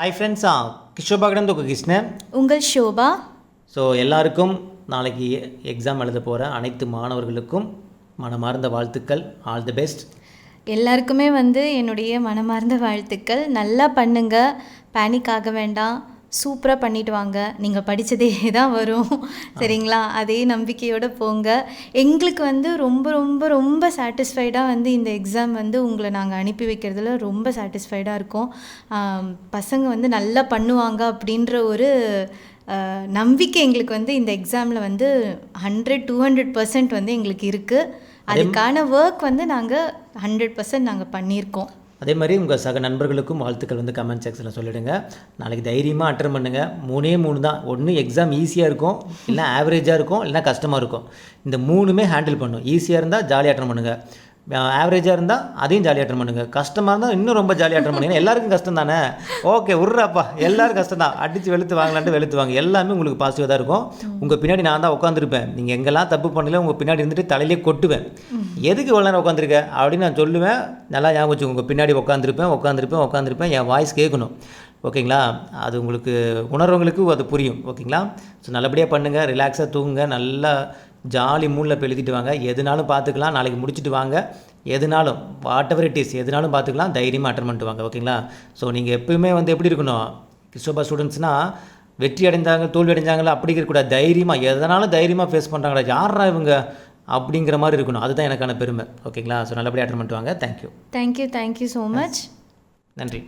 Hi ஃப்ரெண்ட்ஸா கிஷோபாகடன் தொகு கிருஷ்ணன். உங்கள் ஷோபா? ஸோ எல்லாருக்கும் நாளைக்கு எக்ஸாம் எழுத போகிற அனைத்து மாணவர்களுக்கும் மனமார்ந்த வாழ்த்துக்கள். ஆல் தி பெஸ்ட் எல்லாருக்குமே வந்து என்னுடைய மனமார்ந்த வாழ்த்துக்கள். நல்லா பண்ணுங்க. பேனிக் ஆக வேண்டாம். சூப்பராக பண்ணிட்டு வாங்க. நீங்கள் படித்ததே தான் வரும். சரிங்களா? அதே நம்பிக்கையோடு போங்க. எங்களுக்கு வந்து ரொம்ப ரொம்ப ரொம்ப சாட்டிஸ்ஃபைடாக வந்து இந்த எக்ஸாம் வந்து உங்களை நாங்கள் அனுப்பி வைக்கிறதுல ரொம்ப சாட்டிஸ்ஃபைடாக இருக்கோம். பசங்க வந்து நல்லா பண்ணுவாங்க அப்படின்ற ஒரு நம்பிக்கை எங்களுக்கு வந்து இந்த எக்ஸாமில் வந்து ஹண்ட்ரட் டூ ஹண்ட்ரட் பர்சன்ட் வந்து எங்களுக்கு இருக்குது அதுக்கான ஒர்க் வந்து நாங்கள் ஹண்ட்ரட் பர்சன்ட் நாங்கள் பண்ணியிருக்கோம். அதே மாதிரி உங்கள் சக நண்பர்களுக்கும் வாழ்த்துக்கள் வந்து கமெண்ட் செக்ஷனில் சொல்லிவிடுங்க நாளைக்கு தைரியமாக அட்டன் பண்ணுங்கள் மூணே மூணு தான். ஒன்று எக்ஸாம் ஈஸியாக இருக்கும். இல்லை ஆவரேஜாக இருக்கும். இல்லைனா கஷ்டமாக இருக்கும். இந்த மூணுமே ஹேண்டில் பண்ணும். ஈஸியாக இருந்தால் ஜாலியாக அட்டன் பண்ணுங்கள் ஆவரேஜாக இருந்தால் அதையும் ஜாலியாக அட்டன் பண்ணுங்கள் கஷ்டமாக இருந்தால் இன்னும் ரொம்ப ஜாலியாக அட்டன் பண்ணுங்க. எல்லாருக்கும் கஷ்டம் தானே ஓகே விட்றாப்பா. எல்லாரும் கஷ்டம் தான் அடித்து வெளுத்து வாங்கலான்ட்டு வெளுத்து வாங்க. எல்லாமே உங்களுக்கு பாசிட்டிவாக தான் இருக்கும். உங்கள் பின்னாடி நான் தான் உட்காந்துருப்பேன் நீங்கள் எங்கெல்லாம் தப்பு பண்ணல உங்கள் பின்னாடி இருந்துட்டு தலையிலே கொட்டுவேன். எதுக்கு இவ்வளோ நேரம் உட்காந்துருக்க அப்படின்னு நான் சொல்லுவேன். நல்லா ஞாபகம் வச்சு உங்கள் பின்னாடி உட்காந்துருப்பேன் உட்காந்துருப்பேன் உட்காந்துருப்பேன் என் வாய்ஸ் கேட்கணும். ஓகேங்களா? அது உங்களுக்கு உணர்வங்களுக்கு அது புரியும். ஓகேங்களா? ஸோ நல்லபடியாக பண்ணுங்கள் ரிலாக்ஸாக தூங்குங்க. நல்லா ஜாலி மூடில் இப்போ எழுதிட்டு வாங்க. எதுனாலும் பார்த்துக்கலாம் நாளைக்கு முடிச்சுட்டு வாங்க. எதுனாலும் வாட் எவர் இட் இஸ் எதுனாலும் பார்த்துக்கலாம் தைரியமாக அட்டன் பண்ணிட்டு வாங்க. ஓகேங்களா ஸோ நீங்கள் எப்பயுமே வந்து எப்படி இருக்கணும்? கிறிஸ்டோபா ஸ்டூடெண்ட்ஸ்னால் வெற்றி அடைந்தாங்க தோல்வி அடைஞ்சாங்களா? அப்படி இருக்கக்கூடாது தைரியமாக எதனாலும் தைரியமாக ஃபேஸ் பண்ணுறாங்களா யாரா இவங்க? அப்படிங்கிற மாதிரி இருக்கணும். அதுதான் எனக்கான பெருமை. ஓகேங்களா ஸோ நல்லபடியாக அட்டன் பண்ணிட்டு வாங்க. Thank you thank you thank you so much நன்றி.